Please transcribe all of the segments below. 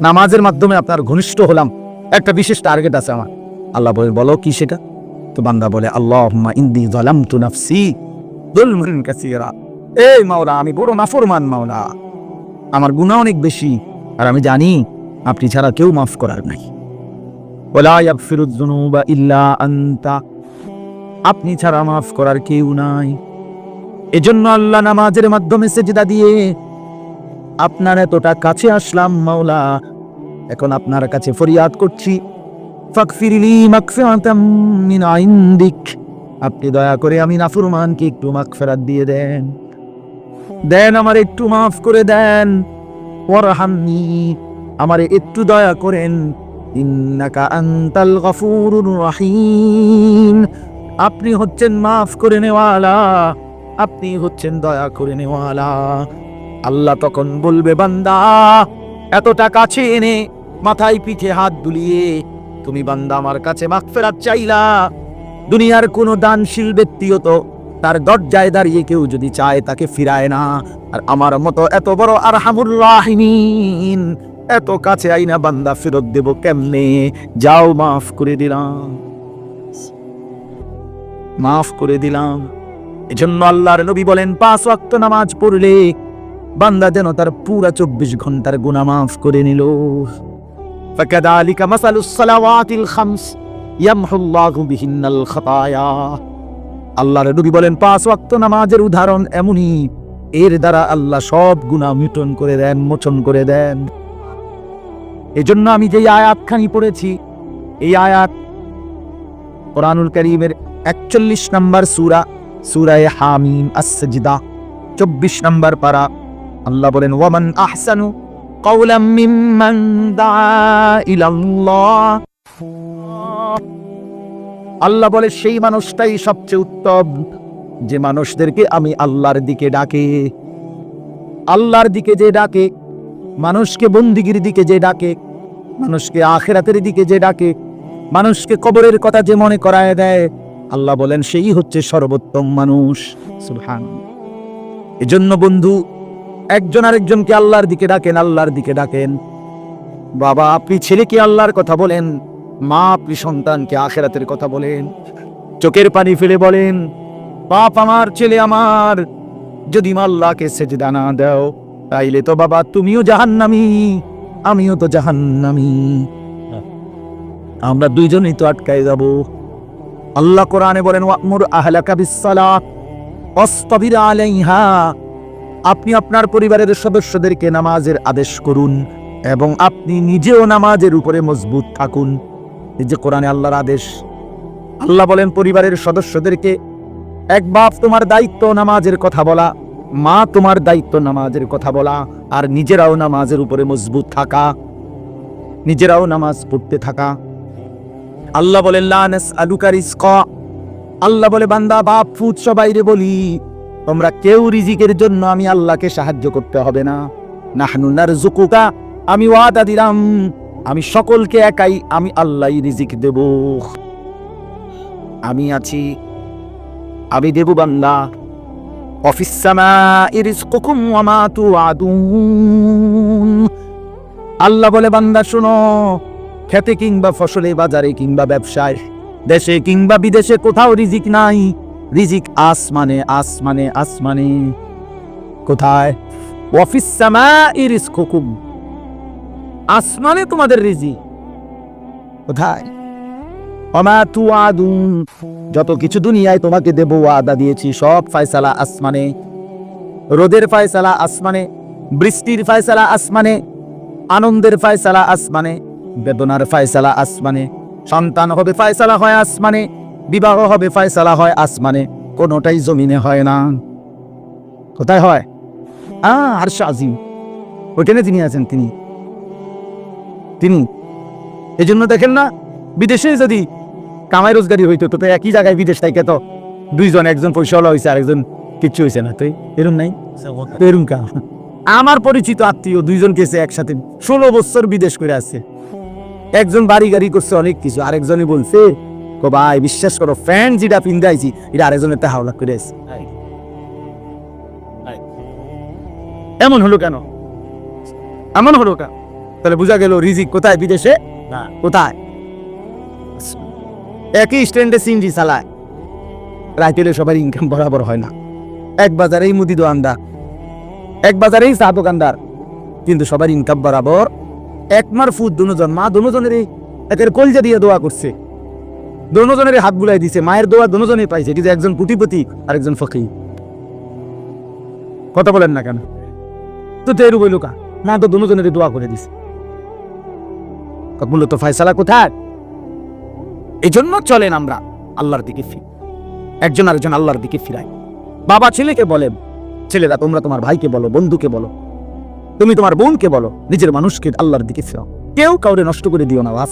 নামাজের মাধ্যমে আপনার ঘনিষ্ঠ হলাম। একটা বিশেষ টার্গেট আছে আমার। আল্লাহ বলে বলো কি সেটা? তো বান্দা বলে আল্লাহ ইন্দি জলাম তু নাফসি দুলমুন কাসীরা। এই মাওলা, আমি বড় নাফরমান মাওলা। আমার গুনাহ অনেক বেশি। আর আমি জানি, আপনি ছাড়া কেউ মাফ করার নাই। ওলা ইয়াগফিরুয যুনুবা ইল্লা আনতা। আপনি ছাড়া মাফ করার কেউ নাই। এজন্য আল্লাহ নামাজের মাধ্যমে সেজদা দিয়ে আপনার এতটা কাছে আসলাম, মাওলা। এখন আপনার কাছে ফরিয়াদ করছি। ফাকফিরলি মাগফিরাতাম মিন ইনদিক আপনি দয়া করে আমি নাফরমানকে একটু মাগফিরাত দিয়ে দেন। দেন আমার একটু মাফ করে দেন। ওয়ারহামনি, আমারে একটু দয়া করেন। ইন্নাকা আনতাল গফুরুর রহিম। আপনি হচ্ছেন মাফ করে নেওয়ালা। আপনি হচ্ছেন দয়া করে নেওয়ালা। আল্লাহ তখন বলবে, বান্দা এতটা কাছে এনে মাথায় পিঠে হাত দুলিয়ে তুমি বান্দা আমার কাছে মাগফিরাত চাইলা। দুনিয়ার কোনো দানশীল ব্যক্তিও তো তার দরজায় দাঁড়িয়ে কেউ যদি চায় তাকে ফিরায় না। আর আমার মতো এত বড় আরহামুর রাহিমিন, এত কাছে আইনা বান্দা ফেরত দেব কেমনে? যাও, মাফ করে দিলাম। মাফ করে দিলাম। এজন্য আল্লাহর নবী বলেন, পাঁচ ওয়াক্ত নামাজ পড়লে বান্দা যেন তার পুরা চব্বিশ ঘন্টার গুনাহ মাফ করে নিল فكذلك مثل الصلوات الخمس يمحو الله بهن الخطايا আল্লাহর নবী বলেন পাঁচ ওয়াক্ত নামাজের উদাহরণ এমনই এর দ্বারা আল্লাহ সব গুনাহ মিটন করে দেন মোচন করে দেন এজন্য আমি যে আয়াতখানি পড়েছি এই আয়াত কোরআনুল করিমের একচল্লিশ নম্বর সুরা সুরায় হামিম আসজিদা চব্বিশ নম্বর পারা আল্লাহ বলেন, ওয়ামান আহসানু কওলাম মিম্মান দা ইলাল্লাহ। আল্লাহ বলে, সেই মানুষটাই সবচেয়ে উত্তম। যে মানুষদেরকে আমি আল্লাহর দিকে ডাকে, আল্লাহর দিকে যে ডাকে, মানুষকে বন্দিগির দিকে যে ডাকে, মানুষকে আখেরাতের দিকে যে ডাকে, মানুষকে কবরের কথা যে মনে করায় দেয়, আল্লাহ বলেন, সেই হচ্ছে সর্বোত্তম মানুষ। সুলহান এজন্য বন্ধু একজন আরেকজনকে আল্লাহর দিকে ডাকেন, আল্লাহর দিকে ডাকেন। বাবা, আপনি ছেলেকে আল্লাহর কথা বলেন, মা আপনি সন্তানকে আখেরাতের কথা বলেন, চোখের পানি ফেলে বলেন, বাপ আমার, ছেলে আমার, যদি আল্লাহকে সেজদা না দাও, তাইলে তো বাবা তুমিও জাহান্নামি, আমিও তো জাহান্নামি। আমরা দুইজনই তো আটকায় যাব। আল্লাহ কোরআনে বলেন, ওয়ামুর আহলাকা বিসসালাত অস্তবির আলাইহা। আপনি আপনার পরিবারের সদস্যদেরকে নামাজের আদেশ করুন এবং আপনি নিজেও নামাজের উপরে মজবুত থাকুন। যে কোরআনে আল্লাহর আদেশ। আল্লাহ বলেন, পরিবারের সদস্যদেরকে এক বাপ, তোমার দায়িত্ব নামাজের কথা বলা। মা, তোমার দায়িত্ব নামাজের কথা বলা। আর নিজেরাও নামাজের উপরে মজবুত থাকা। নিজেরাও নামাজ পড়তে থাকা। আল্লাহ বলেন আলুকার আল্লাহ বলে, বান্দা, বাপ ফুট সবাইরে বলি তোমরা কেউ রিজিকের জন্য আমি আল্লাহকে সাহায্য করতে হবে না। নাহনু নারজুকুকা আমি ওয়াদা দিলাম, আমি সকলকে একাই আমি আল্লাহই রিজিক দেব। আমি আছি, আমি দেব বান্দা। অফিস রিজকুকুম ওয়া মা তুআদুন আল্লাহ বলে, বান্দা, শোনো, খেতে কিংবা ফসলে বাজারে কিংবা ব্যবসায়, দেশে কিংবা বিদেশে কোথাও রিজিক নাই। রিজিক আসমানে আসমানে আসমানে। কোথায়? অফিস রিজকুকুম। আসমানে তোমাদের রিজিক। কোথায়? অমা তুআদুন। যত কিছু দুনিয়ায় তোমাকে দেব ওয়াদা দিয়েছি, সব ফয়সালা আসমানে। রোদের ফয়সালা আসমানে, বৃষ্টির ফয়সালা আসমানে, আনন্দের ফয়সালা আসমানে, বেদনার ফয়সালা আসমানে, সন্তান হবে ফয়সালা হয় আসমানে। বিবাহ হবে, ফয়সালা হয়, আসমানে কোনোটাই জমিনে হয় না। কোথায় হয়? আরশ আজিম। ওইখানে তিনি আছেন তিনি। তিনি। এই জন্য দেখেন না, বিদেশে যদি কামাই রোজগারি হইতো, তো তো একই জায়গায় বিদেশ থেকে তো দুইজন, একজন পয়সাওয়ালা হয়েছে আরেকজন কিচ্ছু হয়েছে না। তুই এরম নাই? তো এরম কা? আমার পরিচিত আত্মীয় দুইজন গেছে একসাথে, ষোলো বছর বিদেশ করে আছে। একজন বাড়ি গাড়ি করছে, অনেক কিছু আরেকজনে বলছে কো ভাই বিশ্বাস করো ফ্যান যেটা পিন্দাইছি এটা আরেকজনের তা হাওলা করে আছে। এমন হলো কেন? এমন হলো কেন? তাহলে বোঝা গেল রিজিক কোথায় বিদেশে? না। কোথায়? একই স্ট্যান্ডে সিনজি চালায়। রাইতেলে সবার ইনকাম বরাবর হয় না। এক বাজারেই মুদি দোকানদার। এক বাজারেই চা দোকানদার। কিন্তু সবার ইনকাম বরাবর একমার ফুট দুজন মা দুজনেরই একের কলজা দিয়ে দোয়া করছে। দুজনের হাত বুলাই দিছে, মায়ের দোয়া দুজনেই পাইছে কিন্তু একজন কুটিপতি আর একজন ফকির। কথা বলেন না কেন? তো তেরু বইল কা? না তো দুজনের দোয়া করে দিছে। মূলত ফয়সালা কোথায়? এই জন্য চলেন আমরা আল্লাহর দিকে ফিরি। একজন আরেকজন আল্লাহর দিকে ফিরাই বাবা ছেলেকে বলে ছেলেরা, তোমরা তোমার ভাইকে বলো, বন্ধুকে বলো। তুমি তোমার বোনকে বলো, নিজের মানুষকে আল্লাহর দিকে ফিরাও। কেউ কাউরে নষ্ট করে দিও না, বাস।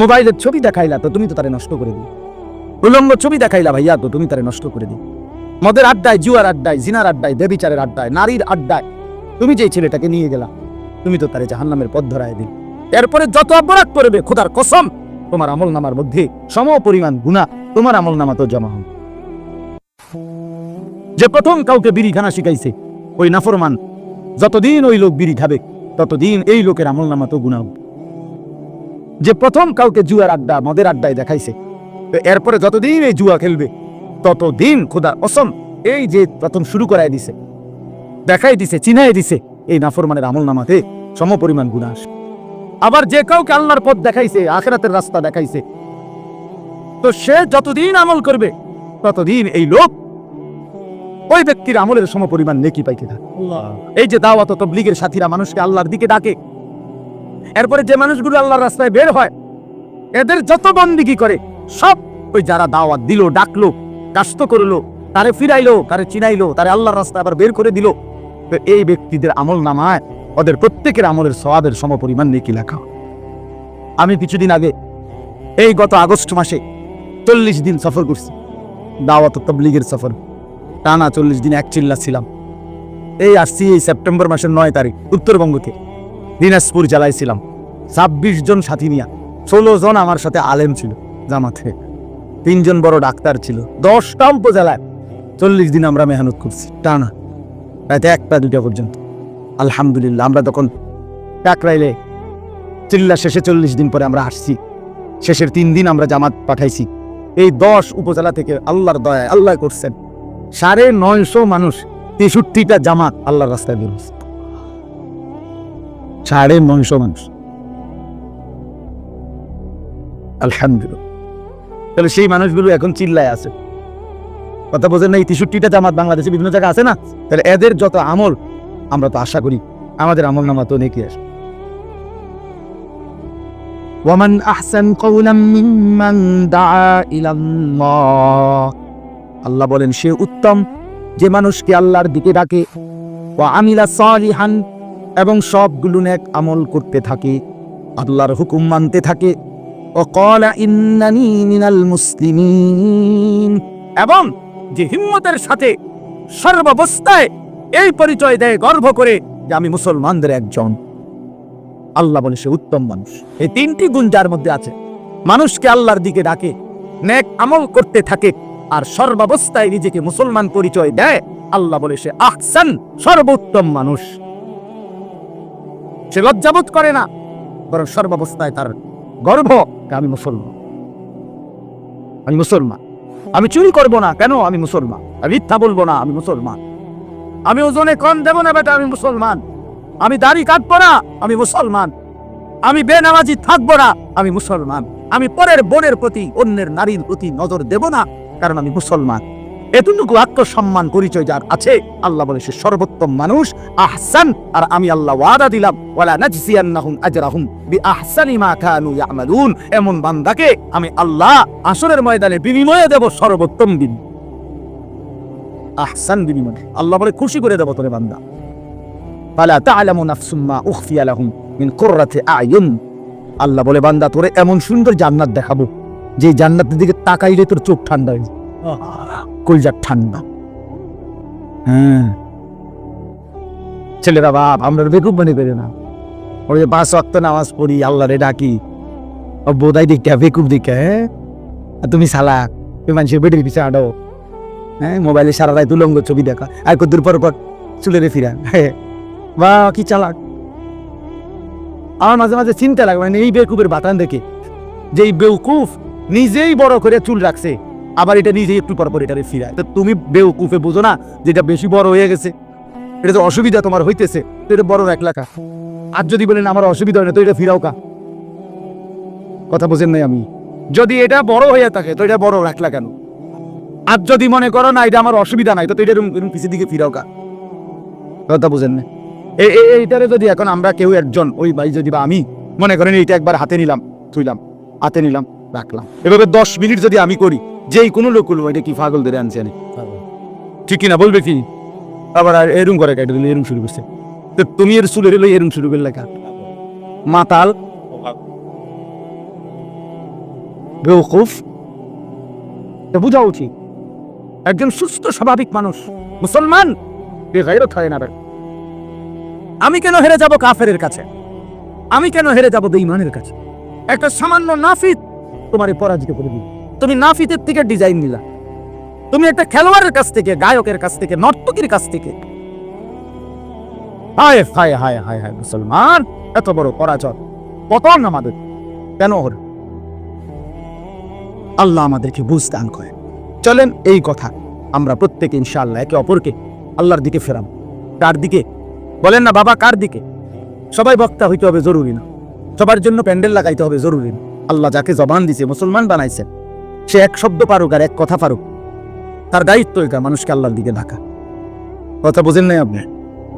মোবাইলের ছবি দেখাইলা তো তুমি তো তারে নষ্ট করে দিও উলঙ্গ ছবি দেখাইলা ভাইয়া তো তুমি তারে নষ্ট করে দিও মদের আড্ডায়, জুয়ার আড্ডায়, জিনার আড্ডায় দেবিচারের আড্ডায়, নারীর আড্ডায়, তুমি যে ছেলেটাকে নিয়ে গেলা, তুমি তো তারে জাহান্নামের পথ ধরায় দিল। এরপরে যত অপরাধ করবে, খোদার কসম, তোমার আমল নামার মধ্যে সম পরিমাণ গুণা তোমার আমল নামা তো জমা হবে। যে প্রথম কাউকে বিড়ি খানা শিখাইছে, ওই নাফরমান, যতদিন ওই লোক বিড়ি খাবে, ততদিন এই লোকের আমল নামা তো গুণা হবে। যে প্রথম কাউকে জুয়ার আড্ডা মদের আড্ডায় দেখাইছে। এরপরে যতদিন এই জুয়া খেলবে ততদিন খোদা অসম এই যে প্রথম শুরু করায় দিছে দেখাই দিছে চিনাই দিছে এই নাফরমানের আমল নামাতে সম পরিমাণ গুণা আসে। আবার যে কাউকে আল্লাহর পথ দেখাইছে আখেরাতের রাস্তা দেখাইছে তো সে যতদিন আমল করবে ততদিন এই লোক ওই ব্যক্তির আমলের সম পরিমাণ নেকি পাইতে থাকে। এই যে দাওয়াত তবলিগের সাথীরা মানুষকে আল্লাহর দিকে ডাকে এরপরে যে মানুষগুলো আল্লাহর রাস্তায় বের হয়, এদের যত বন্দিগি করে, সব ওই যারা দাওয়াত দিল, ডাকলো, কাস্ত করল, তারে ফিরাইলো, তারে চিনাইলো, তারে আল্লাহর রাস্তায় আবার বের করে দিল এই ব্যক্তিদের আমল নামায়, ওদের প্রত্যেকের আমলের সওয়াবের সম পরিমাণ নেকি লেখা। আমি কিছুদিন আগে, এই গত আগস্ট মাসে চল্লিশ দিন সফর করছি, দাওয়াত তবলিগের সফর। টানা চল্লিশ দিন এক চিল্লা ছিলাম। এই আসছি এই সেপ্টেম্বর মাসের নয় তারিখ উত্তরবঙ্গকে দিনাজপুর জেলায় ছাব্বিশ জন সাথী নিয়া ষোলো জন আমার সাথে আলেম ছিল জামাতে। তিনজন বড় ডাক্তার ছিল। দশটা উপজেলায় চল্লিশ দিন আমরা মেহনত করছি। টানা। রাতে একটা, দুটা পর্যন্ত। আলহামদুলিল্লাহ, আমরা তখন কাকরাইলে চিল্লা শেষে চল্লিশ দিন পরে আমরা আসছি। শেষের তিন দিন আমরা জামাত পাঠাইছি। এই দশ উপজেলা থেকে আল্লাহর দয়া আল্লাহ করছেন। সাড়ে নয়শো মানুষ তেষট্টিটা জামাত আল্লাহর রাস্তায় বের হচ্ছে। সাড়ে নয়শো মানুষ আলহামদুলিল্লাহ তাহলে সেই মানুষগুলো এখন চিল্লায় আছে কথা বোঝেন না এই তেষট্টিটা জামাত বাংলাদেশে বিভিন্ন জায়গায় আছে না তাহলে এদের যত আমল আমরা তো আশা করি আমাদের আমল নামা তো নেকি আসে ومن أحسن قولا ممن دعا إلى الله আল্লাহ বলেন সে উত্তম যে মানুষকে আল্লাহর দিকে ডাকে ও আমিলা সালিহান এবং সবগুলো নেক আমল করতে থাকে, আল্লাহর হুকুম মানতে থাকে। ইন্নানি মিনাল মুসলিমিন। এবং যে হিম্মতের সাথে সর্বাবস্থায় এই পরিচয় দেয়, গর্ব করে যে আমি মুসলমানদের একজন। আল্লাহ বলে সে উত্তম মানুষ। এই তিনটি গুণ যার মধ্যে আছে। মানুষকে আল্লাহর দিকে ডাকে, নেক আমল করতে থাকে, আর সর্বাবস্থায় নিজেকে মুসলমান পরিচয় দেয়, আল্লাহ বলে সে আহসান সর্বোত্তম মানুষ। সে লজ্জাবোধ করে না, বরং সর্বাবস্থায় তার গর্ব আমি মুসলমান। আমি মুসলমান। আমি চুরি করব না, কেন আমি মুসলমান? আমি মিথ্যা বলব না, আমি মুসলমান। আমি ওজনে কম দেব না, বেটা, আমি মুসলমান। আমি দাড়ি কাটবো না, আমি মুসলমান। আমি বেনামাজি থাকব না, আমি মুসলমান। আমি পরের বোনের প্রতি, অন্যের নারীর প্রতি নজর দেব না, কারণ আমি মুসলমান। এতটুকু আত্মসম্মান পরিচয় যার আছে, আল্লাহ বলে সে সর্বোত্তম মানুষ, আহসান। আর আমি আল্লাহ ওয়াদা দিলাম, ওয়ালা নাজসিয়ান্নাহুম আজরাহুম বিআহসানি মা কানু ইয়ামালুন। এমন বান্দাকে আমি আল্লাহ আসরের ময়দানে বিনিময়ে দেব সর্বোত্তম দিন। আহসান বিনিময়। আল্লাহ বলে, খুশি করে দেব তোরে বান্দা। ফালা তা'লামু নাফসুম মা উখফিয়া লাহুম মিন কুররাতি আয়ুন। আল্লাহ বলে, বান্দা, তোরে এমন সুন্দর জান্নাত দেখাবো যে জান্নাতের দিকে তাকাইলে তোর চোখ ঠান্ডা হয়ে যায়। কলজার ঠান্ডা। হ্যাঁ। ছেলেরা বাপ, আমরা বেকুব মনে করি না। ওই যে পাঁচ অক্ত নামাজ পড়ি আল্লাহ রে ডাকি বোধাই দিকটা বেকুব দিকে হ্যাঁ? তুমি সালা তুমি মানুষের বেটির পিছিয়ে আডো হ্যাঁ মোবাইলে সারা রায় তুলঙ্গ ছবি দেখা। আর কত দূর পর পর চুলে রে ফিরা। হ্যাঁ। বা, কি চালাক। আমার মাঝে মাঝে চিন্তা লাগে মানে এই বেকুবের বাতান দেখে। যে এই বেউকুফ নিজেই বড় করে চুল রাখছে। আবার এটা নিজেই একটু পর পর এটা ফিরায়। তো তুমি বেউকুফে বুঝো না যেটা বেশি বড় হয়ে গেছে। এটা তো অসুবিধা তোমার হইতেছে, তো এটা বড় এক লাখা। আর যদি বলেন আমার অসুবিধা হয় না, তো এটা ফিরাও কা? কথা বোঝেন নাই আমি। যদি এটা বড় হয়ে থাকে, তো এটা বড় রাখলা কেন আর যদি মনে করো না এটা আমার অসুবিধা নাই, তো এটা পিছের দিকে ফিরাও কা? কথা বুঝেন না এই এই- এইটারে যদি এখন আমরা কেউ একজন, ওই ভাই যদি বা আমি, মনে করেন এইটা একবার হাতে নিলাম, থুইলাম, হাতে নিলাম, রাখলাম। এভাবে দশ মিনিট যদি আমি করি যেই কোনো লোক করব এটা কি পাগল ধরে আনছে আনি? ঠিক কিনা বলবে কি? আবার আর এরম করে কেটে দিলে এরম শুরু করছে। তো তুমি এর চুলের এলো এরম শুরু করলে কা মাতাল। বেউকুফ বোঝা উচিত। একজন সুস্থ স্বাভাবিক মানুষ। মুসলমান? বেগাইরত হয় না আমি কেন হেরে যাব কাফেরের কাছে? আমি কেন হেরে যাব বেঈমানের কাছে? একটা সামান্য নাফিত তোমার পরাজিত করে দিল তুমি নাফিতের থেকে ডিজাইন নিলা। তুমি একটা খেলোয়াড়ের কাছ থেকে, গায়কের কাছ থেকে, নর্তকীর কাছ থেকে। হায় হায় হায় হায় হায়, মুসলমান, এত বড় পরাজয়। পতন আমাদের। কেন আল্লাহ আমাদেরকে করে। চলেন এই কথা। আমরা প্রত্যেকে ইনশাআল্লাহ একে অপরকে আল্লাহর দিকে ফেরাম কার দিকে? বলেন না বাবা, কার দিকে? সবাই বক্তা হইতে হবে জরুরি না। সবার জন্য প্যান্ডেল লাগাইতে হবে জরুরি না। আল্লাহ যাকে জবান দিছে, মুসলমান বানাইছেন। সে এক শব্দ পারুক আর এক কথা পারুক। তার দায়িত্ব এটা, মানুষকে আল্লাহর দিকে ডাকা কথা বুঝেন নাই আপনি?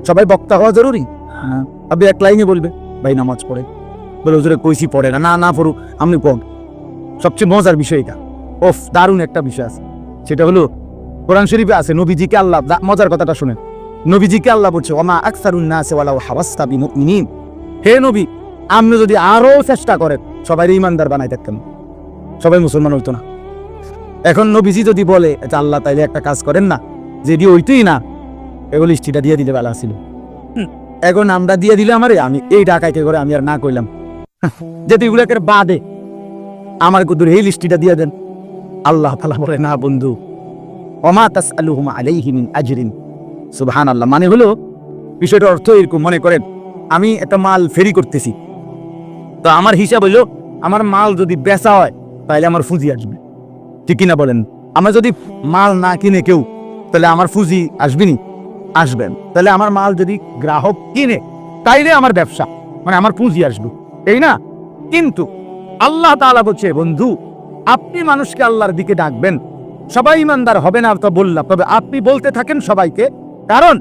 সবাই বক্তা হওয়া জরুরি? হ্যাঁ আপনি এক লাইনে বলবে ভাই, নামাজ পড়ে। বলে, হুজুরে কইসি পড়ে না। না না পড়ুক, আপনি পড় সবচেয়ে মজার বিষয় এটা। ওফ, দারুণ একটা বিষয় আছে। সেটা হলো, কোরআন শরীফে আছে, নবীজিকে আল্লাহ মজার কথাটা শুনেন। নবীজিকে আল্লাহ বলছে ওমা আকসারুন নাসে ওয়ালাউ হাওয়াস্তা বিমুমিনিন। হে নবী, আপনি যদি আরও চেষ্টা করেন সবাই ইমানদার বানাই থাকতেন সবাই মুসলমান হইতো না। এখন নবীজি যদি বলে, এটা আল্লাহ, তাইলে একটা কাজ করেন না। যদি ওইতেই না, এগুলো লিস্টিটা দিয়ে দিলে বেলা ছিল। এখন আমরা দিয়ে দিলে আমারে, আমি এই ডাকাইতে করে আমি আর না কইলাম। যেহেতু এগুলোকে বাদে, আমার কুদুর এই লিস্টিটা দিয়ে দেন। আল্লাহ তালা বলে, না বন্ধু অমা তাস আলুহুমা আলাইহি মিন আজরিন। সুবহান আল্লাহ মানে হলো, বিষয়টার অর্থ এরকম, মনে করেন, আমি একটা মাল ফেরি করতেছি। তো আমার হিসাব হইল, আমার মাল যদি বেচা হয় তাহলে আমার ফুজি আসবে। ঠিক কিনা বলেন? আমার যদি মাল না কিনে কেউ, তাহলে আমার ফুজি আসবেনি? আসবেন। তাহলে আমার মাল যদি গ্রাহক কিনে, তাইলে আমার ব্যবসা মানে আমার পুঁজি আসবে। এই না? কিন্তু আল্লাহ তাআলা বলছে, বন্ধু, আপনি মানুষকে আল্লাহর দিকে ডাকবেন। সবাই ইমানদার হবে না তো বললাম। তবে আপনি বলতে থাকেন সবাইকে, কারণ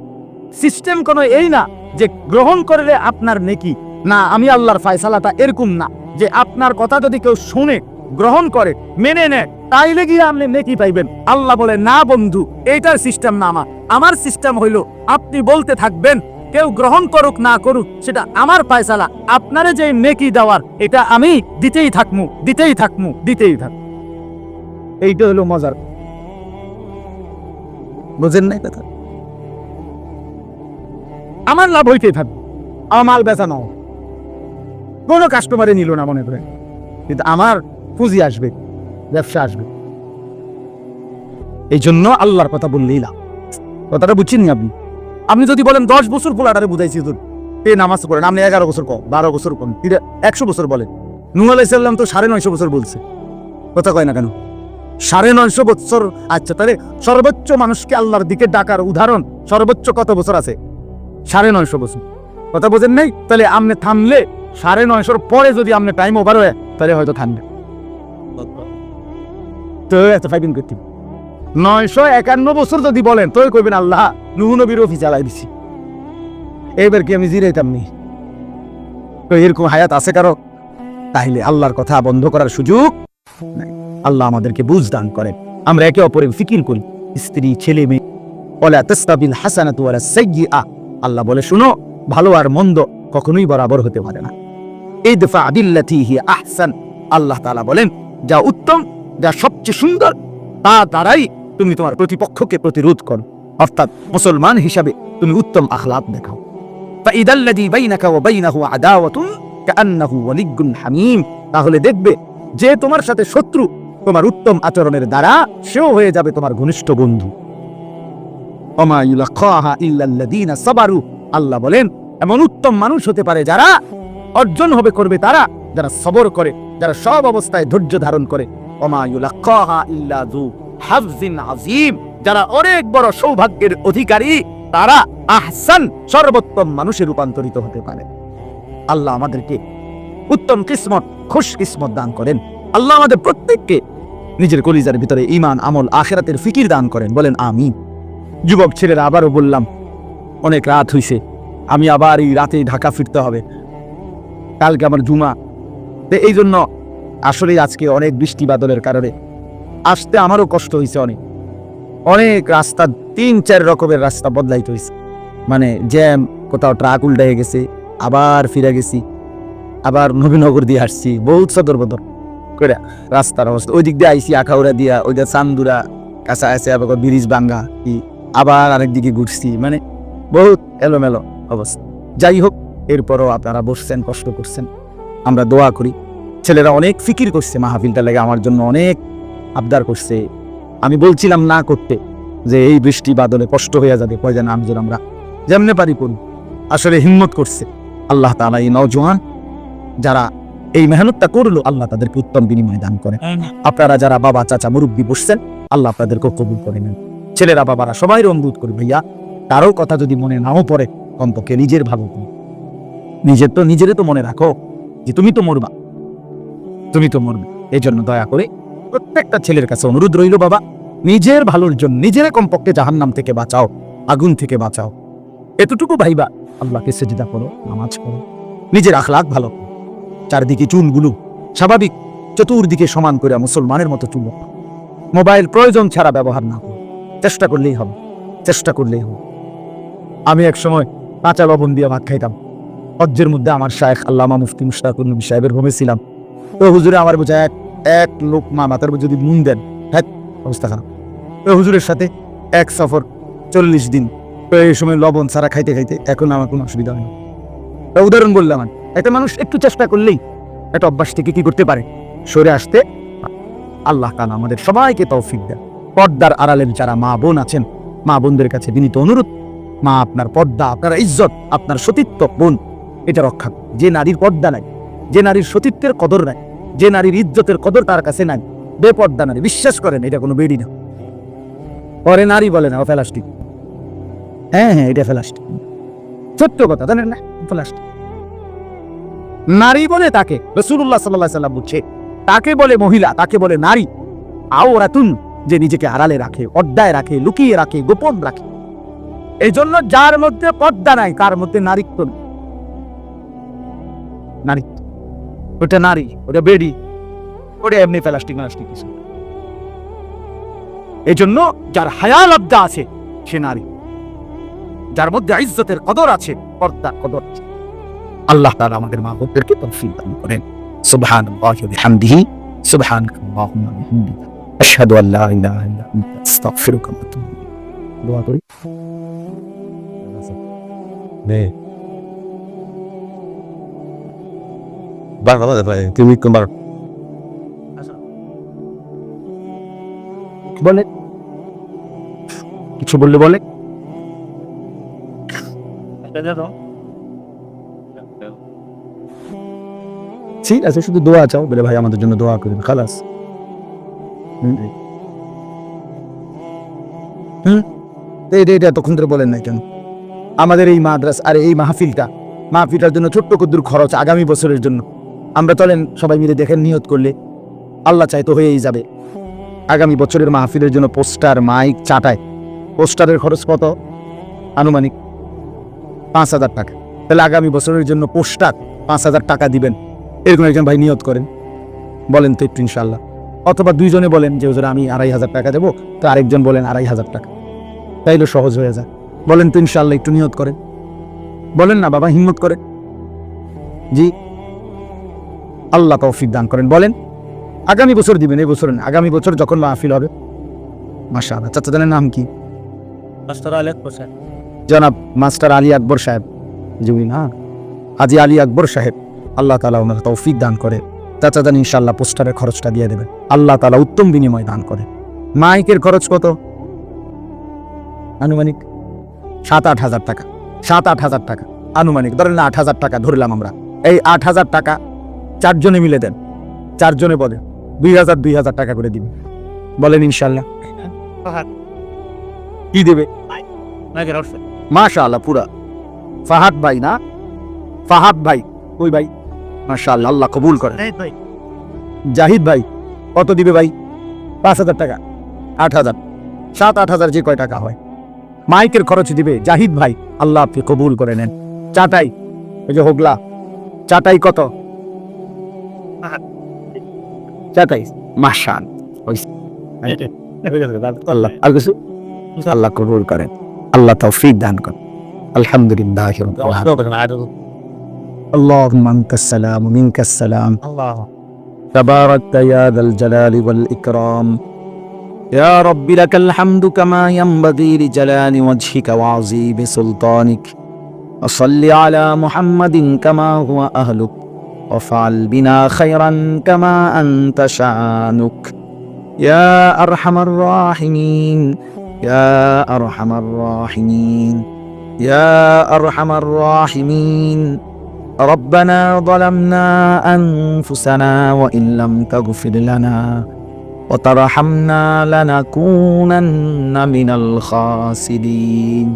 সিস্টেম কোনো এই না যে গ্রহণ করলে আপনার নেকি। না, আমি আল্লাহর ফায়সালাটা এরকম না যে আপনার কথা যদি কেউ শুনে, গ্রহণ করে, মেনে নেয় তাইলে গিয়ে আপনি নেকি পাইবেন। আল্লাহ বলে, না বন্ধু, এইটার সিস্টেম না আমার। আমার সিস্টেম হইল, আপনি বলতে থাকবেন, কেউ গ্রহণ করুক না করুক, সেটা আমার ফায়সালা। আপনারে যে নেকি দেওয়ার, এটা আমি দিতেই থাকমু দিতেই থাকমু, দিতেই থাক এইটা হলো মজার। বুঝেন নাই কথা? আমার লাভ হইতেই থাকবে আমার মাল বেচা নাও। কোনো কাস্টমারে নিল না মনে করে। কিন্তু আমার পুঁজি আসবে। ব্যবসা আসবে। এই জন্য আল্লাহর কথা বললেই লাভ। কথাটা বুঝছেন নি আপনি? আপনি যদি বলেন দশ বছর পোলাটারে বুঝাইছি তোর এ নামাজ করেন আপনি এগারো বছর কম, বারো বছর কম একশো বছর বলেন। নুহ আলাইসাল্লাম তো সাড়ে নয়শো বছর বলছে। কথা কয় না কেন? সাড়ে নয়শো বছর আচ্ছা তাহলে সর্বোচ্চ মানুষকে আল্লাহর দিকে ডাকার উদাহরণ সর্বোচ্চ কত বছর আছে? সাড়ে নয়শো বছর। কথা বোঝেন নেই? তাহলে আপনি থামলে সাড়ে নয়শোর পরে যদি আপনি টাইম ওভার হয়, তাহলে হয়তো থামবে তো এত করতে। নয়শো একান্ন বছর যদি বলেন কইবেন, আল্লাহ নবীর অফিস চালাই দিছি। এবার কি আমি জিরাইতাম নি? তো এরকম হায়াত আছে কারও? তাইলে আল্লাহর কথা বন্ধ করার সুযোগ আল্লাহ আমাদেরকে বুঝ দান করেন আমরা একে অপরের ফিকির করি। স্ত্রী, ছেলে, মেয়ে। আল্লাহ বলে, শুনো, ভালো আর মন্দ কখনোই বরাবর হতে পারে না। এই দফা আদিল্লাতি আহসান। আল্লাহ বলেন, যা উত্তম যা সবচেয়ে সুন্দর তা দ্বারাই তুমি তোমার প্রতিপক্ষকে প্রতিরোধ করো অর্থাৎ মুসলমান হিসাবে তুমি উত্তম আখলাক দেখাও فإذا الذي بينك وبينه عداوة كأنه ولي حميم তাহলে দেখবে যে তোমার সাথে শত্রু তোমার উত্তম আচরণের দ্বারা সেও হয়ে যাবে তোমার ঘনিষ্ঠ বন্ধু ওমা ইউলাক্কাহা ইল্লাল্লাযীনা সাবারু আল্লাহ বলেন এমন উত্তম মানুষ হতে পারে যারা অর্জন হবে করবে তারা যারা সবর করে যারা সব অবস্থায় ধৈর্য ধারণ করে যারা অনেক বড় সৌভাগ্যের অধিকারী, তারা আহসান সর্বোত্তম মানুষে রূপান্তরিত হতে পারে। আল্লাহ আমাদেরকে উত্তম কিসমত, খুশ কিসমত দান করেন। আল্লাহ আমাদের প্রত্যেককে নিজের কলিজার ভিতরে ইমান আমল, আখেরাতের ফিকির দান করেন। বলেন আমি যুবক ছেলেরা, আবারও বললাম, অনেক রাত হইছে, আমি আবার এই রাতে ঢাকা ফিরতে হবে। কালকে আমার জুমা। তো এই জন্য আসলে আজকে অনেক বৃষ্টি বাদলের কারণে। আসতে আমারও কষ্ট হয়েছে অনেক। অনেক রাস্তা, তিন, চার রকমের রাস্তা বদলাইতে হয়েছে মানে জ্যাম, কোথাও ট্রাক উল্টে গেছে, আবার ফিরে গেছি, আবার নবীনগর দিয়ে আসছি, বহুত সদর বদর করে রাস্তার অবস্থা। ওই দিক দিয়ে আইসি আখাউড়া দিয়া ওই দিয়ে চান্দুরা কাঁচা আছে আবার ব্রিজ ভাঙ্গা, কি আবার আরেক দিকে ঘুরছি মানে বহুত এলোমেলো অবস্থা। যাই হোক, এরপরও আপনারা বসছেন, কষ্ট করছেন। আমরা দোয়া করি। ছেলেরা অনেক ফিকির করছে মাহফিলটা লেগে আমার জন্য অনেক আবদার করছে। আমি বলছিলাম না করতে যে এই বৃষ্টি বাদলে কষ্ট হয়ে যাবে কয় যেন আমি যেন আমরা যেমনে পারি করুন আসলে হিম্মত করছে আল্লাহ তালা এই নওজোয়ান যারা এই মেহনতটা করল আল্লাহ তাদেরকে উত্তম বিনিময় দান করে আপনারা যারা বাবা চাচা মুরব্বী বসছেন আল্লাহ আপনাদেরকে কবুল করে নেন। ছেলেরা বাবারা সবাই অনুরোধ করি ভাইয়া কারও কথা যদি মনে নাও পড়ে কমপক্ষে নিজের ভালো নিজের তো নিজেরে তো মনে রাখো যে তুমি তো মরবা। তুমি তো মরবে। এই জন্য দয়া করে প্রত্যেকটা ছেলের কাছে অনুরোধ রইল, বাবা। নিজের ভালোর জন্য, নিজের কমপক্ষে জাহান্নাম থেকে বাঁচাও, আগুন থেকে বাঁচাও। এতটুকু ভাইবা, আল্লাহকে সেজিদা করো, নামাজ করো নিজের আখলাখ ভালো। চারদিকে চুলগুলো স্বাভাবিক, চতুর্দিকে সমান করে মুসলমানের মতো চুল। মোবাইল প্রয়োজন ছাড়া ব্যবহার না করো। চেষ্টা করলেই হবে, চেষ্টা করলেই হবে। আমি এক সময় কাঁচা লবণ দিয়ে ভাত খাইতাম। হজ্জের মধ্যে আমার শায়েখ আল্লামা মুফতি মুশতাকুল সাহেবের হোমে ছিলাম। তো হুজুরে আমার বোঝা এক এক লোক মা মাথার যদি নুন দেন হ্যাঁ অবস্থা খারাপ। তো হুজুরের সাথে এক সফর চল্লিশ দিন। এই সময় লবণ ছাড়া খাইতে খাইতে এখন আমার কোনো অসুবিধা হয় না। উদাহরণ বললাম একটা মানুষ একটু চেষ্টা করলেই একটা অভ্যাস থেকে কি করতে পারে? সরে আসতে আল্লাহ তাআলা আমাদের সবাইকে তৌফিক দেন। পর্দার আড়ালের যারা মা বোন আছেন, মা বোনদের কাছে বিনীত অনুরোধ, মা আপনার পর্দা, আপনার ইজ্জত, আপনার সতীত্ব, বোন, এটা রক্ষা যে নারীর পর্দা নাই যে নারীর সতীত্বের কদর নাই, যে নারীর ইজ্জতের কদর তার কাছে নাই, বেপর্দা নারী, বিশ্বাস করেন এটা কোনো বেডি না। পরে নারী বলে না, ও ফেলাস্টিক হ্যাঁ হ্যাঁ এটা ফেলাস্টিক সত্য কথা, জানেন না? ফেলাস্টিক নারী বলে তাকে রসুল্লাহ সাল্লাহ সাল্লাম বুঝছে তাকে বলে মহিলা, তাকে বলে নারী। আও রাতুন যে নিজেকে আড়ালে রাখে, অড্ডায় রাখে, লুকিয়ে রাখে, গোপন রাখে। এই জন্য যার মধ্যে পর্দা নাই, তার মধ্যে নারীত্ব নারীত্ব ওটা নারী, ওটা বেডি, ওটা এমনি প্লাস্টিক প্লাস্টিক কিছু। এই জন্য যার হায়া লব্ধা আছে, সে নারী। যার মধ্যে ইজ্জতের কদর আছে, পর্দার কদর আছে। আল্লাহ তাআলা আমাদের মা বোনদেরকে তৌফিক দান করেন। সুবহানাল্লাহি ওয়া বিহামদিহি। সুবহানাকাল্লাহুম্মা ওয়া বিহামদিকা আশহাদু আল লা ইলাহা ইল্লা আনতা। আস্তাগফিরুকা ওয়া. Bak bana da ben kimlik kumar. বলে? কিছু বললে বলে? ঠিক আছে শুধু দোয়া চাও বলে ভাই আমাদের জন্য দোয়া করবেন খালাস। হুম? এটা তখন ধরে বলেন না কেন? আমাদের এই মাদ্রাস আর এই মাহফিলটা মাহফিলটার জন্য ছোট্ট কদ্দুর খরচ আগামী বছরের জন্য। আমরা চলেন, সবাই মিলে দেখেন, নিয়ত করলে। আল্লাহ চাই তো হয়েই যাবে। আগামী বছরের মাহফিলের জন্য পোস্টার, মাইক, চাটায়। পোস্টারের খরচ কত? আনুমানিক পাঁচ হাজার টাকা। তাহলে আগামী বছরের জন্য পোস্টার পাঁচ হাজার টাকা দিবেন। এরকম একজন ভাই নিয়ত করেন। বলেন তো একটু ইনশাল্লাহ অথবা দুইজনে বলেন যে, হুজুর, আমি আড়াই হাজার টাকা দেবো। তো আরেকজন বলেন, আড়াই হাজার টাকা। তাইলে সহজ হয়ে যায়। বলেন তো ইনশাল্লাহ একটু নিয়ত করেন। বলেন না বাবা, হিম্মত করেন। জি? আল্লাহ তৌফিক দান করেন। বলেন আগামী বছর দিবেন এই বছর আগামী বছর যখন মাহফিল হবে। মাসা আল্লাহ চাচা জানের নাম কি? জনাব মাস্টার আলী আকবর সাহেব। জুবি না? হাজি আলী আকবর সাহেব। আল্লাহ তালা ওনার তৌফিক দান করে। চাচা জান ইনশাল্লাহ পোস্টারের খরচটা দিয়ে দেবেন। আল্লাহ তালা উত্তম বিনিময় দান করে। মাইকের খরচ কত? আনুমানিক সাত আট হাজার টাকা। সাত আট হাজার টাকা। আনুমানিক ধরেন না আট হাজার টাকা ধরলাম আমরা। এই আট হাজার টাকা চারজনে মিলে দেন। চারজনে পদে দুই হাজার দুই হাজার টাকা করে দিবেন বলেন ইনশাল্লাহ। কি দেবে? মাশা আল্লাহ পুরা। ফাহাদ ভাই না? ফাহাদ ভাই ওই ভাই? মাশা আল্লাহ আল্লাহ কবুল করে জাহিদ ভাই। কত দিবে ভাই? পাঁচ হাজার টাকা আট হাজার। সাত আট হাজার যে কয় টাকা হয়। মাইকের খরচ দিবে জাহিদ ভাই আল্লাহ আপনি কবুল করে নেন। চাটাই ওই যে হোগলা চাটাই কত? চাটাই মাসান আল্লাহ আর কিছু আল্লাহ কবুল করেন আল্লাহ তৌফিক দান করেন আলহামদুলিল্লাহ اللهم انت السلام ومنك السلام تباركت يا ذا الجلال والإكرام يا رب لك الحمد كما ينبغي لجلال وجهك وعظيم سلطانك وصل على محمد كما هو أهلك وفعل بنا خيرا كما أنت شأنك. يا أرحم الراحمين يا أرحم الراحمين يا أرحم الراحمين. ربنا ظلمنا أنفسنا وإن لم تغفر لنا وترحمنا لنكونن من الخاسرين.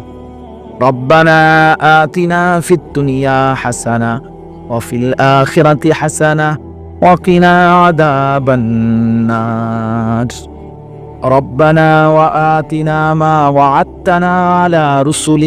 ربنا آتنا في الدنيا حسنة وفي الآخرة حسنة وقنا عذاب النار. ربنا وآتنا ما وعدتنا على رسلك